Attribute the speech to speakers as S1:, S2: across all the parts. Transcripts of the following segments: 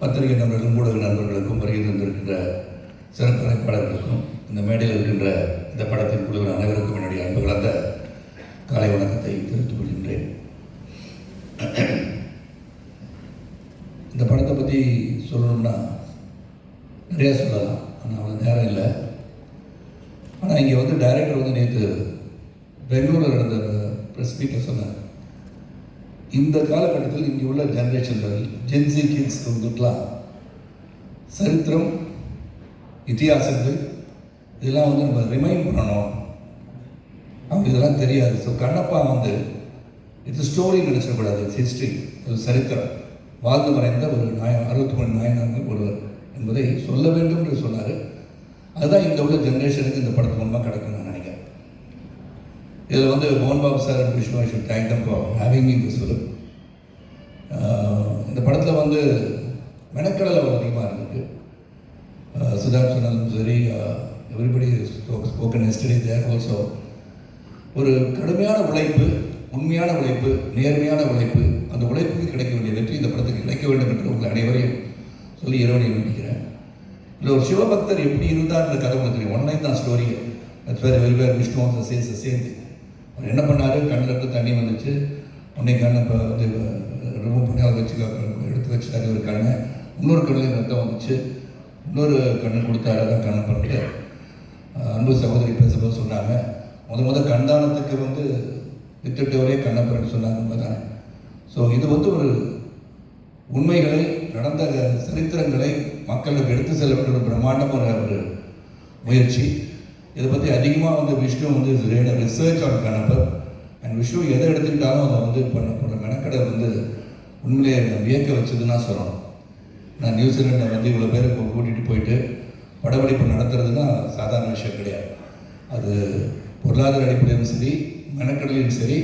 S1: பத்திரிகை நண்பர்களும் ஊடக நண்பர்களுக்கும் வருகை தந்திருக்கின்ற சிறப்பு அழைப்பாளர்களுக்கும் இந்த மேடையில் இருக்கின்ற இந்த படத்தின் குழுவின் அனைவருக்கும் என்னுடைய அன்பு கலந்த காலை வணக்கத்தை தெரிவித்துக் கொள்கின்றேன். இந்த படத்தை பற்றி சொல்லணும்னா நிறையா சொல்லலாம். ஆனால் அவ்வளோ நேரம் இல்லை. ஆனால் இங்கே வந்து டைரக்டர் வந்து நேற்று பெங்களூரில் நடந்த ப்ரெஸ் மீட்டில் சொன்னார். இந்த காலகட்டத்தில் இங்கே உள்ள ஜென்ரேஷன்கள் ஜென்சி கிட்ஸ் வந்துட்டுலாம் சரித்திரம் இத்தியாசங்கள் இதெல்லாம் வந்து நம்ம ரிமைண்ட் பண்ணணும். அவங்க இதெல்லாம் தெரியாது. ஸோ கண்ணப்பா வந்து இது ஸ்டோரி நினச்சிடக்கூடாது. இட்ஸ் ஹிஸ்ட்ரி ஒரு சரித்திரம். வாழ்ந்து மறைந்த ஒரு நாய அறுபத்தி மூணு நாயனார்கள் ஒருவர் என்பதை சொல்ல வேண்டும் என்று சொன்னார். அதுதான் இந்த உள்ள ஜென்ரேஷனுக்கு இந்த படத்து மூலமாக கிடைக்கும் இதில் வந்து மோகன் Babu sir and Vishnu I should thank them for having in this film இந்த படத்தில் வந்து மெனக்கடலை அதிகமாக இருந்திருக்கு. சுதாப் சொன்னாலும் சரி everybody spoken steady there also ஒரு கடுமையான உழைப்பு உண்மையான உழைப்பு நேர்மையான உழைப்பு அந்த உழைப்புக்கு கிடைக்க வேண்டிய வெற்றி இந்த படத்துக்கு கிடைக்க வேண்டும் என்று உங்கள் அனைவரையும் சொல்லி இறைவனை வேண்டிக்கிறேன் இல்லை ஒரு சிவபக்தர் எப்படி இருந்தார்ன்ற கதை உங்களுக்கு தெரியும். ஒன் தான் ஸ்டோரி அது வெரி விஷ்ணு சேர்ந்து அவர் என்ன பண்ணார்? கண்ணில் இருந்து தண்ணி வந்துச்சு. உடனே கண்ணை இப்போ வந்து ரிமூவ் பண்ணி அதை வச்சு எடுத்து வச்சுட்டாரு ஒரு கண்ணை. இன்னொரு கண்ணில் ரத்தம் வந்துச்சு. இன்னொரு கண்ணு கொடுத்தாரு தான் கண்ணை பண்ணிட்டு அன்பு சகோதரி பேசும்போது சொன்னாங்க. முத முத கண்தானத்துக்கு வந்து வித்துட்டவரே கண்ணப்பரன் சொன்னாங்க தான் ஸோ இது வந்து ஒரு உண்மைகளை நடந்த சரித்திரங்களை மக்களுக்கு எடுத்து செல்ல வேண்டிய ஒரு பிரம்மாண்டமான ஒரு முயற்சி. இதை பற்றி அதிகமாக வந்து விஷ்ணு வந்து ரிசர்ச் ஆன் கணப்பர் அண்ட் விஷ்ணு எதை எடுத்துக்கிட்டாலும் அதை வந்து பண்ண போகிற மெனக்கடை வந்து உண்மையிலே என்னை வியக்க வச்சதுன்னா சொல்லணும். நான் நியூசிலாண்டை வந்து இவ்வளோ பேர் கூட்டிகிட்டு போயிட்டு படப்பிடிப்பு நடத்துறதுன்னா சாதாரண விஷயம் கிடையாது. அது பொருளாதார அடிப்படையிலும் சரி மெனக்கடலையும் சரி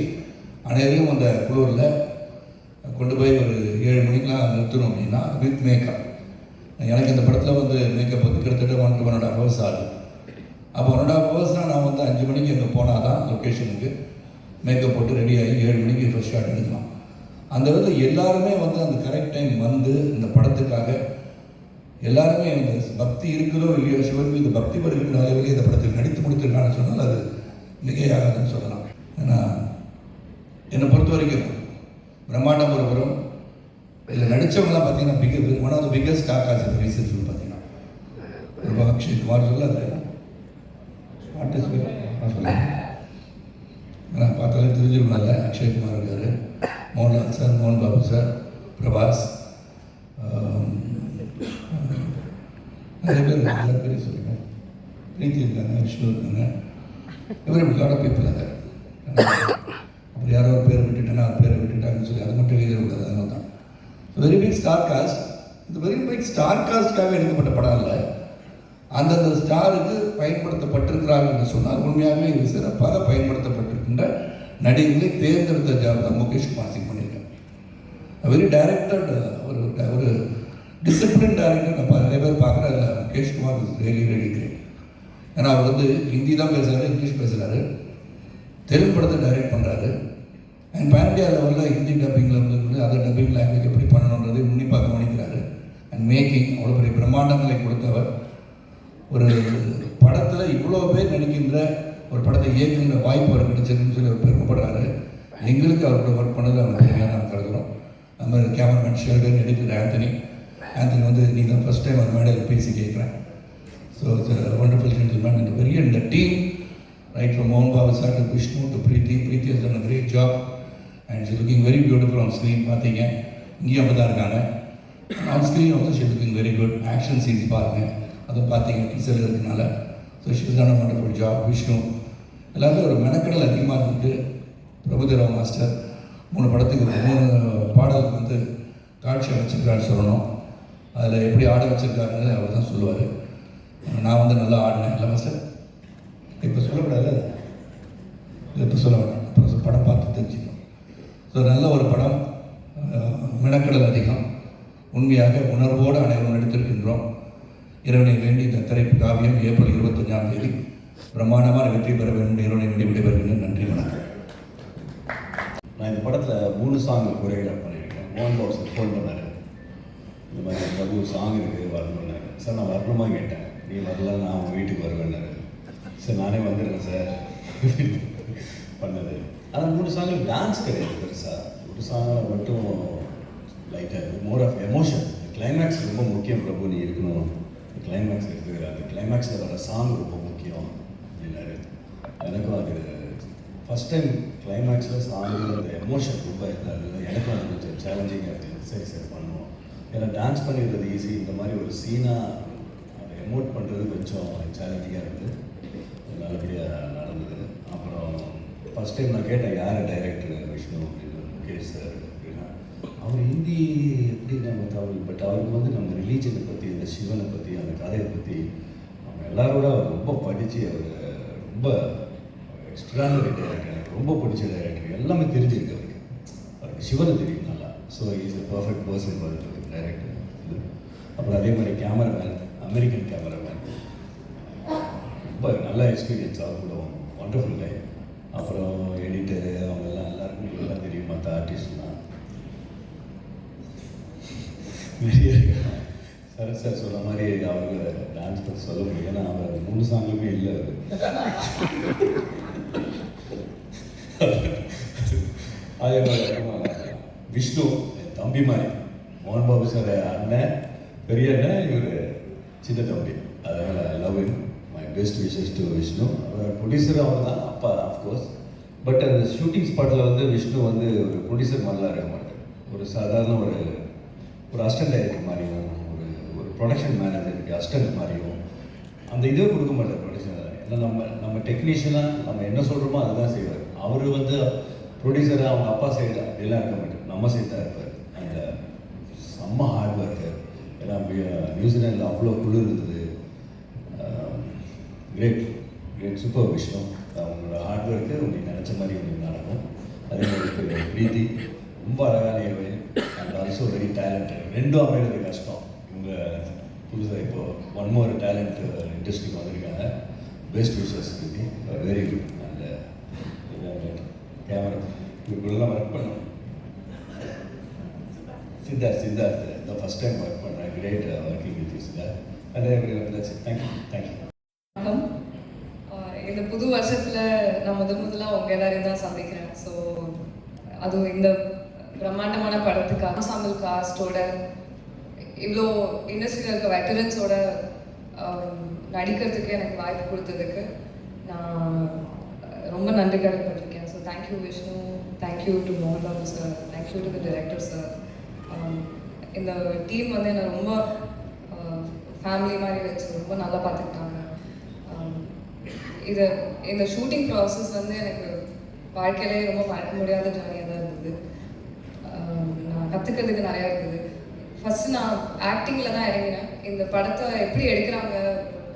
S1: அனைவரையும் அந்த குளூரில் கொண்டு போய் ஒரு ஏழு மணிக்கெலாம் நிறுத்தணும் அப்படின்னா வித் மேக்கப் எனக்கு இந்த படத்தில் வந்து மேக்கப் வந்து கிட்டத்தட்ட one to one and hours ஆகுது. அப்போ ஒன் அண்ட் ஹவர்ஸ்னால் நான் வந்து அஞ்சு மணிக்கு அங்கே போனால் தான் லொக்கேஷனுக்கு மேக்கப் போட்டு ரெடி ஆகி ஏழு மணிக்கு ஃபர்ஸ்ட் ஷாட் எடுக்கலாம். அந்த விதத்தில் எல்லாருமே வந்து அந்த கரெக்ட் டைம் வந்து இந்த படத்துக்காக எல்லாருமே இந்த பக்தி இருக்குதோ இல்லையோ சிவன் மீது பக்தி வருகின்ற அளவிலே இந்த படத்தில் நடித்து முடித்திருக்கான்னு சொன்னால் அது மிகையாகாதுன்னு சொல்லலாம். ஏன்னா என்னை பொறுத்த வரைக்கும் பிரம்மாண்டம் ஒருவரும் இதில் நடித்தவங்களாம் பார்த்தீங்கன்னா big one of the biggest casts இந்த ரீசன் ஃபிலிம் பார்த்தீங்கன்னா. ஒரு அக்ஷய் குமார் சொல்ல பார்ட்டிசிபேட் நான் பார்த்தாலே தெரிஞ்சிருக்கணும்ல அக்ஷய் குமார் இருக்கார். மோகன்லால் சார் மோகன் பாபு சார் பிரபாஸ் நிறைய பேர் நல்ல பேர் சொல்லுங்கள் பிரீத்தி இருக்காங்க விஷ்ணு இருக்காங்க. இவர் இப்படி லாட் ஆஃப் பீப்புள் அதை. அப்படி யாரோ ஒரு பேர் விட்டுட்டேன்னா அவர் பேரை விட்டுட்டாங்கன்னு சொல்லி அது மட்டும் எழுதிடக்கூடாது அதனால தான் வெரி பிக் ஸ்டார் காஸ்ட் இந்த வெரி பிக் ஸ்டார் காஸ்ட்காக எடுக்கப்பட்ட படம் இல்லை. அந்தந்த ஸ்டாருக்கு பயன்படுத்தப்பட்டிருக்கிறாங்க என்று சொன்னால் உண்மையாகவே இது சிறப்பாக பயன்படுத்தப்பட்டிருக்கின்ற நடிகர்களை தேர்ந்தெடுத்த ஜாப் தான் முகேஷ் குமார் சிங் பண்ணியிருக்காங்க வெரி டைரக்டட் ஒரு ஒரு டிசிப்ளின் டைரக்டர் நான் நிறைய பேர் பார்க்குற Mukesh Kumar really ready great ஏன்னா அவர் வந்து ஹிந்தி தான் பேசுகிறாரு இங்கிலீஷ் பேசுகிறாரு தெலுங்கு படத்தை டைரக்ட் பண்ணுறாரு அண்ட் பேன் இண்டியா லெவலில் ஹிந்தி டப்பிங்கில் வந்து அதர் டப்பிங் லாங்குவேஜ் எப்படி பண்ணணுன்றது உன்னிப்பாக கவனிக்கிறாரு. அண்ட் மேக்கிங் அவ்வளோ பெரிய பிரம்மாண்டங்களை கொடுத்தவர். ஒரு படத்தில் இவ்வளோ பேர் நடிக்கின்ற ஒரு படத்தை இயக்குகின்ற வாய்ப்பு அவர் கிடைச்சதுன்னு சொல்லி அவர் பெருமைப்படுறாரு. எங்களுக்கு அவர்கிட்ட ஒர்க் பண்ணது அவங்க பெருமையாக நாங்கள் கருதுகிறோம் நம்ம கேமராமேன் ஷெல்டன் நடிக்கிற ஆந்தனி ஆந்தனி வந்து நீங்கள் தான் ஃபஸ்ட் டைம் அவர் மேடையில் பேசி கேட்குறேன். ஸோ இட்ஸ் ஒண்டர்ஃபுல் ஜென்டில்மேன் இந்த பெரிய இந்த டீம் ரைட் ஃப்ரம் மோகன் Babu sir to Vishnu to Preethi Preethi has done great job and she looking very beautiful on screen பார்த்தீங்க இங்கேயும் அப்படி தான் இருக்காங்க. ஆன் ஸ்க்ரீன் வந்து she looking very good action scenes பாருங்கள் அதுவும் பார்த்தீங்க டீச்சர் இருக்கனால so she done wonderful job Vishnu எல்லாமே ஒரு மெனக்கடல் அதிகமாக இருந்துட்டு பிரபுதேவா மாஸ்டர் மூணு படத்துக்கு மூணு பாடலுக்கு வந்து காட்சி அமைச்சிருக்காருன்னு சொல்லணும். அதில் எப்படி ஆட வச்சுருக்காருன்னு அவர் தான் சொல்லுவார். நான் வந்து நல்லா ஆடினேன். இல்லை மாஸ்டர்? இப்போ சொல்லக்கூடாது. இப்போ சொல்ல வேண்டாம் அப்புறம் படம் பார்த்து தெரிஞ்சுக்கணும். ஸோ நல்ல ஒரு படம். மினக்கடல் அதிகம். உண்மையாக உணர்வோடு அனைவரும் நடித்திருக்கின்றோம் இறைவனை வேண்டி இந்த திரைப்பு காவியம் ஏப்ரல் இருபத்தஞ்சாம் தேதி பிரம்மாண்டமான வெற்றி பெற வேண்டும் இறைவனை வேண்டி விடைபெறுகிறேன் நன்றி வணக்கம்.
S2: நான் இந்த படத்தில் மூணு சாங் கொரியோகிராஃப் பண்ணியிருக்கேன். ஓன் பாபு ஃபோன் பண்ணார். இந்த மாதிரி பிரபு சாங் இருக்குது வரணுன்னாரு சார் நான் வரணுமா கேட்டேன். நீ வரல நான் அவங்க வீட்டுக்கு வருவேன்னாரு. சார் நானே வந்துடுறேன் சார். பண்ணது. ஆனால் மூணு சாங்கில் டான்ஸ் கிடையாது பெருசாக ஒரு சாங்கில் மட்டும் லைட்டாக மோர் ஆஃப் எமோஷன் கிளைமேக்ஸ் ரொம்ப முக்கியம் பிரபு. நீ இருக்கணும். கிளைமேக்ஸ் இருக்குது அந்த கிளைமேக்ஸில் வர சாங் ரொம்ப முக்கியம். அப்படின்னாரு எனக்கும் அது ஃபஸ்ட் டைம் கிளைமேக்ஸில் சாங்கு அந்த எமோஷன் ரொம்ப இருக்காது. எனக்கும் அது கொஞ்சம் சேலஞ்சிங்காக இருக்குது சரி சரி பண்ணுவோம். ஏன்னா டான்ஸ் பண்ணிடுறது ஈஸி இந்த மாதிரி ஒரு சீனாக அதை எமோட் பண்ணுறது கொஞ்சம் சேலஞ்சிங்காக இருக்குது நல்லபடியாக நடந்தது. அப்புறம் ஃபஸ்ட் டைம் நான் கேட்டேன் யார் டைரக்டர் விஷ்ணு அப்படின்னு. முகேஷ் சார் அவர் ஹிந்தி எப்படி நம்ம தவறு பட் அவருக்கு வந்து நம்ம ரிலீஜனை பற்றி இந்த சிவனை பற்றி அந்த கதையை பற்றி அவங்க எல்லாரோட அவர் ரொம்ப படித்து அவர் ரொம்ப எக்ஸ்ட்ரானரி டைரக்டர் எனக்கு ரொம்ப பிடிச்ச டைரக்டர் எல்லாமே தெரிஞ்சிருக்கு அவருக்கு. அவருக்கு சிவனை தெரியும் நல்லா. So is a perfect person for director அப்புறம் அதே மாதிரி கேமராமேன் அமெரிக்கன் கேமராமேன் ரொம்ப நல்ல எக்ஸ்பீரியன்ஸ் அவர் கூட ஒண்டர்ஃபுல் கை அப்புறம் எடிட்டரு அவங்க எல்லாம் எல்லாருக்கும் எல்லாம் தெரியும்? மற்ற ஆர்டிஸ்ட்லாம் நிறைய சரத் சார் சொல்ல மாதிரி அவங்க டான்ஸ் பற்றி சொல்ல முடியும் ஏன்னா அவர் மூணு சாங்லுமே இல்லை அதே. மாதிரி விஷ்ணு என் தம்பி மாதிரி. மோகன் பாபு சார் அண்ணன் பெரிய அண்ணன் இவர் சின்ன தம்பி. அதனால் love in my best wishes to Vishnu. Our producer அவர் தான் அப்பா ஆஃப்கோர்ஸ் பட் அந்த ஷூட்டிங் ஸ்பாட்டில் வந்து விஷ்ணு வந்து ஒரு ப்ரொடியூசர் மாதிரிலாம் இருக்க மாட்டார் ஒரு சாதாரண ஒரு ஒரு அசிஸ்டன்ட் டைரக்டர் மாதிரியும் ஒரு ஒரு ப்ரொடக்ஷன் மேனேஜருக்கு அஸ்டண்ட் மாதிரியும் அந்த இதுவே கொடுக்க மாட்டார் ப்ரொடியூசர் ஏன்னா நம்ம நம்ம டெக்னீஷியனாக நம்ம என்ன சொல்கிறோமோ அதை தான் செய்வார். அவர் வந்து ப்ரொடியூசராக அவங்க அப்பா சைடு அப்படிலாம் இருக்க மாட்டார். நம்ம சைடு தான் இருப்பார். அந்த செம்ம ஹார்ட் ஒர்க்கு ஏன்னா நியூசிலாண்டில் அவ்வளோ குளிர் இருந்தது. கிரேட் கிரேட் சூப்பர் விஷயம். அவங்களோட ஹார்ட் ஒர்க்கு உங்களுக்கு நினச்ச மாதிரி உங்களுக்கு நடக்கும். அதே மாதிரி பிரீத்தி ரொம்ப அழகான ஆல்சோ வெரி டேலண்டட் ரெண்டும் அமைகிறது கஷ்டம். இவங்க புதுசாக இப்போது ஒன் மோர் டேலண்ட் இண்டஸ்ட்ரிக்கு வந்திருக்காங்க. பெஸ்ட் விஷஸ் uh, இது வெரி குட் அண்ட் கேமரா இப்படிலாம் ஒர்க் பண்ணோம் சித்தார்த் சித்தார்த். இந்த ஃபஸ்ட் டைம் ஒர்க் பண்ணேன் கிரேட் ஒர்க்கிங் வித் சித்தார்த். அதே மாதிரி தேங்க்யூ தேங்க்யூ
S3: வணக்கம். இந்த புது வருஷத்தில் நான் முதல் முதலாக உங்கள் எல்லாரையும் தான் சந்திக்கிறேன். ஸோ அதுவும் இந்த பிரம்மாண்டமான படத்துக்கு ensemble காஸ்டோட இவ்வளோ இண்டஸ்ட்ரியில் இருக்க வெட்டரன்ஸோட நடிக்கிறதுக்கு எனக்கு வாய்ப்பு கொடுத்ததுக்கு நான் ரொம்ப நன்றி கடன்பட்டிருக்கேன். So thank you Vishnu thank you to மோகன் sir thank you to the director sir இந்த டீம் வந்து என்னை ரொம்ப ஃபேமிலி மாதிரி வச்சு ரொம்ப நல்லா பார்த்துக்கிட்டாங்க. இதை இந்த ஷூட்டிங் ப்ராசஸ் வந்து எனக்கு வாழ்க்கையிலேயே ரொம்ப மறக்க முடியாத ஜாலியாக தான் இருந்தது ஆம், நான் கற்றுக்கிறதுக்கு நிறையா இருக்குது. ஃபஸ்ட்டு நான் ஆக்டிங்கில் தான் இறங்கினேன். இந்த படத்தை எப்படி எடுக்கிறாங்க?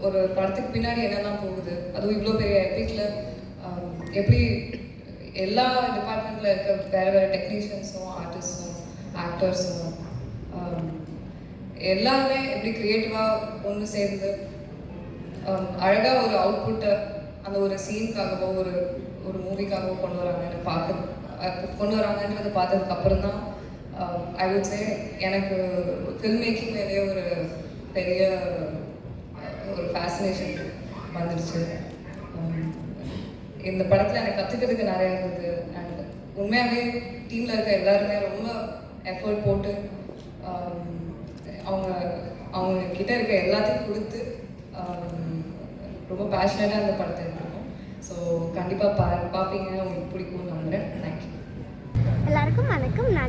S3: ஒரு படத்துக்கு பின்னாடி என்னெல்லாம் போகுது? அதுவும் இவ்வளோ பெரிய எபிக்கில் எப்படி எல்லா டிபார்ட்மெண்ட்டில் இருக்க வேறு வேறு டெக்னீஷியன்ஸும் ஆர்டிஸ்டும் ஆக்டர்ஸும் எல்லாருமே எப்படி க்ரியேட்டிவாக ஒன்று சேர்ந்து அழகாக ஒரு அவுட்புட்டை அந்த ஒரு சீனுக்காகவோ ஒரு ஒரு மூவிக்காகவோ கொண்டு வராங்கன்னு பார்க்க கொண்டு வராங்கன்றதை பார்த்ததுக்கு அப்புறம் தான் ஐ வுட் சே எனக்கு ஃபில்ம் மேக்கிங் மேலேயே ஒரு பெரிய ஒரு ஃபேசினேஷன் வந்துடுச்சு. Um, இந்த படத்தில் எனக்கு கற்றுக்கிறதுக்கு நிறையா இருந்தது. அண்ட் உண்மையாகவே டீமில் இருக்க எல்லாருமே ரொம்ப எஃபர்ட் போட்டு um, அவங்க அவங்க கிட்ட இருக்க எல்லாத்தையும் கொடுத்து um, ரொம்ப பேஷனட்டாக அந்த படத்தை எடுத்துருக்கோம். ஸோ கண்டிப்பாக பா பார்ப்பீங்க. உங்களுக்கு பிடிக்கும்னு நம்புகிறேன் தேங்க்யூ
S4: எல்லாருக்கும் வணக்கம். நான்